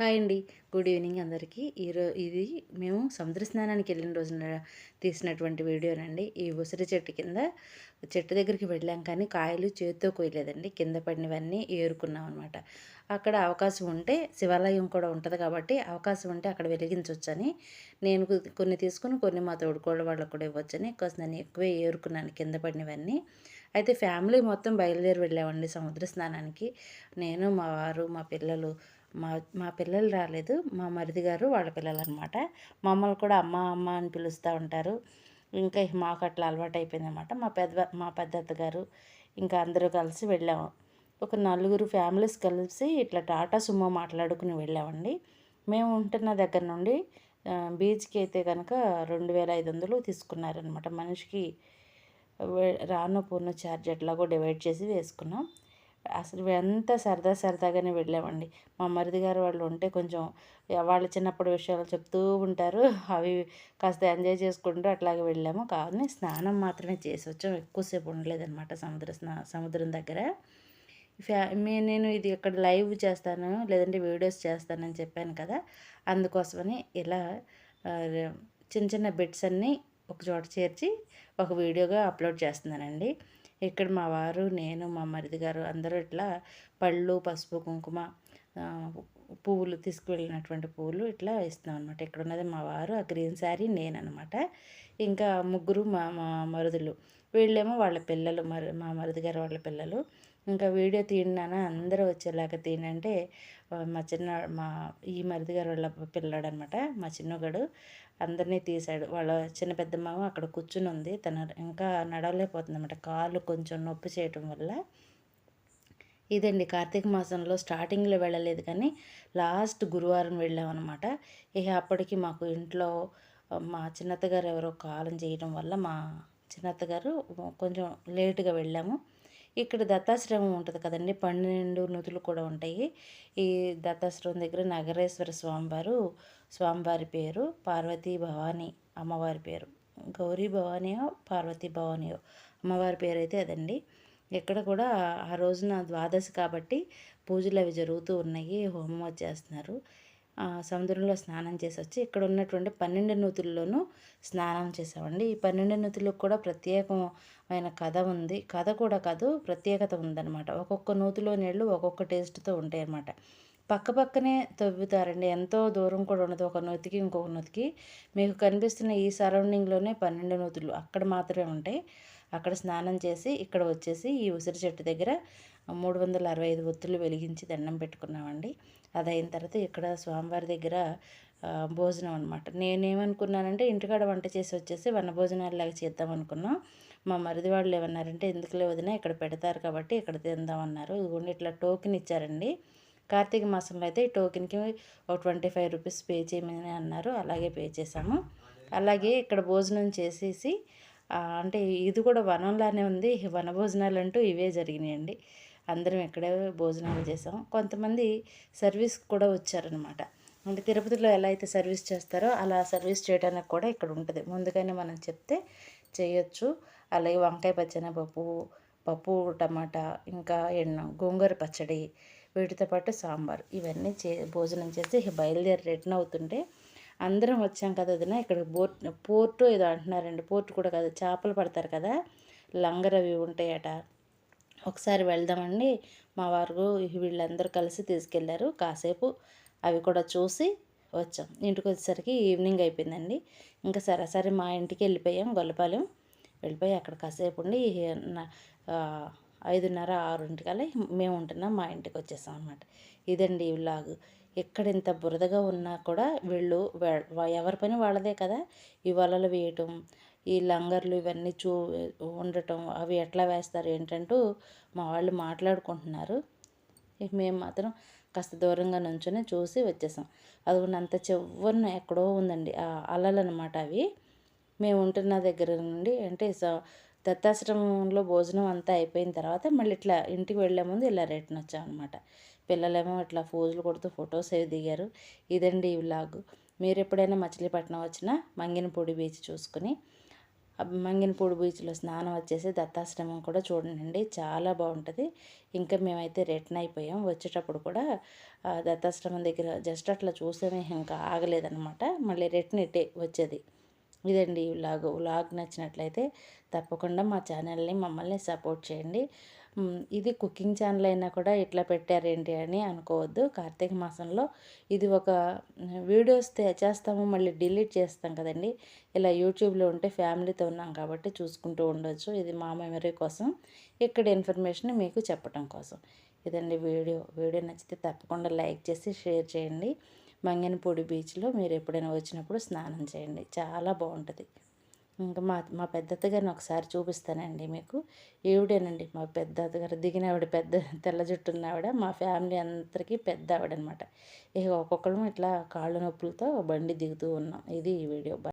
Hi అండి. Good evening అందరికీ. ఈరో ఇది మేము సముద్ర స్నానానికి వెళ్ళిన రోజున తీసినటువంటి వీడియోనండి ఈ ఉసిరి చెట్టు కింద చెట్టు దగ్గరికి వెళ్ళాం కానీ కాయలు చేతితో కోయలేదండి కింద పడినవన్నీ ఏరుకున్నాం అనమాట అక్కడ అవకాశం ఉంటే శివాలయం కూడా ఉంటుంది కాబట్టి అవకాశం ఉంటే అక్కడ వెలిగించవచ్చని నేను కొన్ని తీసుకుని కొన్ని మా తోడుకోళ్ళ వాళ్ళకు కూడా ఇవ్వచ్చని కాస్త నేను ఎక్కువే ఏరుకున్నాను కింద పడినవన్నీ. అయితే ఫ్యామిలీ మొత్తం బయలుదేరి వెళ్ళామండి సముద్ర స్నానానికి. నేను మా వారు మా పిల్లలు మా మా పిల్లలు రాలేదు. మా మరిది గారు వాళ్ళ పిల్లలు అనమాట మమ్మల్ని కూడా అమ్మ అమ్మ అని పిలుస్తూ ఉంటారు. ఇంకా మాకు అట్లా అలవాటు అయిపోయిందనమాట. మా పెద్ద మా పెద్దత్త గారు ఇంకా అందరూ కలిసి వెళ్ళాము. ఒక నలుగురు ఫ్యామిలీస్ కలిసి ఇట్లా టాటా సుమో మాట్లాడుకుని వెళ్ళామండి. మేము ఉంటున్న దగ్గర నుండి బీచ్కి అయితే కనుక రెండు వేల ఐదు వందలు తీసుకున్నారనమాట. మనిషికి రాను పూర్ణ ఛార్జ్ ఎట్లాగో డివైడ్ చేసి వేసుకున్నాం. అసలు ఎంత సరదా సరదాగానే వెళ్ళామండి. మా మరిది గారు వాళ్ళు ఉంటే కొంచెం వాళ్ళు చిన్నప్పటి విషయాలు చెప్తూ ఉంటారు. అవి కాస్త ఎంజాయ్ చేసుకుంటూ అట్లాగే వెళ్ళాము. కానీ స్నానం మాత్రమే చేసి వచ్చాం. ఎక్కువసేపు ఉండలేదన్నమాట సముద్ర స్నా సముద్రం దగ్గర. ఫ్యా నేను ఇది ఇక్కడ లైవ్ చేస్తాను లేదంటే వీడియోస్ చేస్తానని చెప్పాను కదా. అందుకోసమని ఇలా చిన్న చిన్న బిట్స్ అన్నీ ఒక చోట చేర్చి ఒక వీడియోగా అప్లోడ్ చేస్తున్నానండి. ఇక్కడ మా వారు నేను మా మరిది గారు అందరూ ఇట్లా పళ్ళు పసుపు కుంకుమ పువ్వులు తీసుకువెళ్ళినటువంటి పువ్వులు ఇట్లా ఇస్తున్నాం అనమాట ఇక్కడ ఉన్నది మా వారు ఆ గ్రీన్ శారీ నేననమాట ఇంకా ముగ్గురు మా మా మరుదులు. వీళ్ళేమో వాళ్ళ పిల్లలు మరి మా మరిది గారు వాళ్ళ పిల్లలు. ఇంకా వీడియో తీయడాన అందరూ వచ్చేలాగా తీయనంటే మా చిన్న మా ఈ మరిది గారు వాళ్ళ పిల్లాడు అనమాట మా చిన్నగాడు. అందరినీ తీశాడు. వాళ్ళ చిన్న పెద్దమ్మ అక్కడ కూర్చుని ఉంది. తన ఇంకా నడవలేకపోతుంది అనమాట కాళ్ళు కొంచెం నొప్పి చేయటం వల్ల. ఇదండి కార్తీక మాసంలో స్టార్టింగ్లో వెళ్ళలేదు కానీ లాస్ట్ గురువారం వెళ్ళామన్నమాట. ఇక అప్పటికి మాకు ఇంట్లో మా చిన్నత్తగారు ఎవరో కాలం చేయడం వల్ల మా చిన్నత్తగారు కొంచెం లేటుగా వెళ్ళాము. ఇక్కడ దత్తాశ్రమం ఉంటుంది కదండి పన్నెండు నుదులు కూడా ఉంటాయి. ఈ దత్తాశ్రమం దగ్గర నగరేశ్వర స్వామివారు స్వామివారి పేరు పార్వతీ భవానీ అమ్మవారి పేరు. గౌరీ భవానియో పార్వతీ భవానియో అమ్మవారి పేరు అయితే అదండి. ఇక్కడ కూడా ఆ రోజున ద్వాదశి కాబట్టి పూజలు అవి జరుగుతూ ఉన్నాయి. హోమం చేస్తున్నారు సముద్రంలో స్నానం చేసి వచ్చి ఇక్కడ ఉన్నటువంటి పన్నెండు నూతుల్లోనూ స్నానం చేసామండి ఈ పన్నెండు నూతులకు కూడా ప్రత్యేకమైన కథ ఉంది. కథ కూడా కాదు ప్రత్యేకత ఉందన్నమాట. ఒక్కొక్క నూతిలో నీళ్ళు ఒక్కొక్క టేస్ట్తో ఉంటాయి అన్నమాట పక్క పక్కనే తవ్వుతారండి. ఎంతో దూరం కూడా ఉండదు. ఒక నూతికి ఇంకొక నూతికి. మీకు కనిపిస్తున్న ఈ సరౌండింగ్లోనే పన్నెండు నూతులు అక్కడ మాత్రమే ఉంటాయి. అక్కడ స్నానం చేసి ఇక్కడ వచ్చేసి ఈ ఉసిరి చెట్టు దగ్గర మూడు వందల అరవై ఐదు ఒత్తులు వెలిగించి దండం పెట్టుకున్నామండి. అది అయిన తర్వాత ఇక్కడ స్వామివారి దగ్గర భోజనం అనమాట నేనేమనుకున్నానంటే ఇంటికాడ వంట చేసి వచ్చేసి వన భోజనాలు లాగా చేద్దాం అనుకున్నాం మా మరిది వాళ్ళు ఏమన్నారంటే ఎందుకులే వదిన ఇక్కడ పెడతారు కాబట్టి ఇక్కడ తిందామన్నారు ఇదిగోండి ఇట్లా టోకెన్ ఇచ్చారండి. కార్తీక మాసంలో అయితే ఈ టోకెన్కి ఒక ట్వంటీ ఫైవ్ రూపీస్ పే చేయమని అన్నారు. అలాగే పే చేసాము అలాగే ఇక్కడ భోజనం చేసేసి అంటే ఇది కూడా వనంలానే ఉంది. వన భోజనాలు అంటూ ఇవే జరిగినాయండి. అందరం ఇక్కడే భోజనాలు చేసాం కొంతమంది సర్వీస్ కూడా వచ్చారనమాట అంటే తిరుపతిలో ఎలా అయితే సర్వీస్ చేస్తారో అలా సర్వీస్ చేయడానికి కూడా ఇక్కడ ఉంటుంది. ముందుగానే మనం చెప్తే చేయొచ్చు. అలాగే వంకాయ పప్పు పప్పు టమాటా ఇంకా ఎన్నో గోంగూర పచ్చడి వీటితో పాటు సాంబార్. ఇవన్నీ చే భోజనం చేసి బయలుదేరి రిటర్న్ అవుతుంటే అందరం వచ్చాం కదా వదిన ఇక్కడ బోట్ పోర్టు ఏదో అంటున్నారండి పోర్టు కూడా కదా చేపలు పడతారు కదా లంగర్ అవి ఉంటాయట. ఒకసారి వెళ్దామండి మా వారు వీళ్ళందరూ కలిసి తీసుకెళ్ళారు. కాసేపు అవి కూడా చూసి వచ్చాం. ఇంటికి వచ్చేసరికి ఈవినింగ్ అయిపోయిందండి. ఇంకా సరే మా ఇంటికి వెళ్ళిపోయాం గొల్లపాలెం వెళ్ళిపోయి అక్కడ కాసేపు ఉండి ఐదున్నర ఆరింటికల్లా మేము ఉంటున్నాం మా ఇంటికి వచ్చేసాం అనమాట ఇదండి ఈ వ్లాగ్ ఎక్కడ ఇంత బురదగా ఉన్నా కూడా వీళ్ళు ఎవరి పని వాళ్ళదే కదా? ఈ వలలు వేయటం ఈ లంగర్లు ఇవన్నీ చూ ఉండటం అవి ఎట్లా వేస్తారు ఏంటంటూ మా వాళ్ళు మాట్లాడుకుంటున్నారు. మేము మాత్రం కాస్త దూరంగా నుంచొని చూసి వచ్చేసాం. అది అంత చివరిన ఎక్కడో ఉందండి ఆ అలలు అనమాట అవి. మేము ఉంటున్న దగ్గర నుండి అంటే దత్తాశ్రమంలో భోజనం అంతా అయిపోయిన తర్వాత మళ్ళీ ఇట్లా ఇంటికి వెళ్ళే ముందు ఇలా రిటర్న్ వచ్చామన్నమాట పిల్లలేమో ఇట్లా ఫోజులు కొడుతూ ఫొటోస్ అవి దిగారు. ఇదండి ఈ వ్లాగ్. మీరు ఎప్పుడైనా మచిలీపట్నం వచ్చినా మంగినపూడి బీచ్ చూసుకుని మంగినపూడి బీచ్లో స్నానం వచ్చేసి దత్తాశ్రమం కూడా చూడండి. చాలా బాగుంటుంది. ఇంకా మేమైతే రిటర్న్ అయిపోయాం. వచ్చేటప్పుడు కూడా దత్తాశ్రమం దగ్గర జస్ట్ అట్లా చూసేమే ఇంకా ఆగలేదన్నమాట. మళ్ళీ రిటర్న్ ఇటే వచ్చేది. ఇదండి వ్లాగ్ వ్లాగ్ నచ్చినట్లయితే తప్పకుండా మా ఛానల్ని మమ్మల్ని సపోర్ట్ చేయండి. ఇది కుకింగ్ ఛానల్ అయినా కూడా ఇట్లా పెట్టారేంటి అని అనుకోవద్దు. కార్తీక మాసంలో ఇది ఒక వీడియోస్ చేస్తాము మళ్ళీ డిలీట్ చేస్తాం కదండి. ఇలా యూట్యూబ్లో ఉంటే ఫ్యామిలీతో ఉన్నాం కాబట్టి చూసుకుంటూ ఉండొచ్చు. ఇది మా మెమరీ కోసం ఇక్కడ ఇన్ఫర్మేషన్ మీకు చెప్పడం కోసం. ఇదండి వీడియో. వీడియో నచ్చితే తప్పకుండా లైక్ చేసి షేర్ చేయండి. మంగనపూడి బీచ్లో మీరు ఎప్పుడైనా వచ్చినప్పుడు స్నానం చేయండి. చాలా బాగుంటుంది. ఇంకా మా మా పెద్ద గారిని ఒకసారి చూపిస్తానండి మీకు. ఈవిడేనండి మా పెద్ద గారు దిగిన ఆవిడ పెద్ద తెల్ల జుట్టు ఉన్న ఆవిడ. మా ఫ్యామిలీ అందరికీ పెద్ద ఆవిడ అనమాట ఇక ఒక్కొక్కరు ఇట్లా కాళ్ళు నొప్పులతో బండి దిగుతూ ఉన్నాం. ఇది ఈ వీడియో.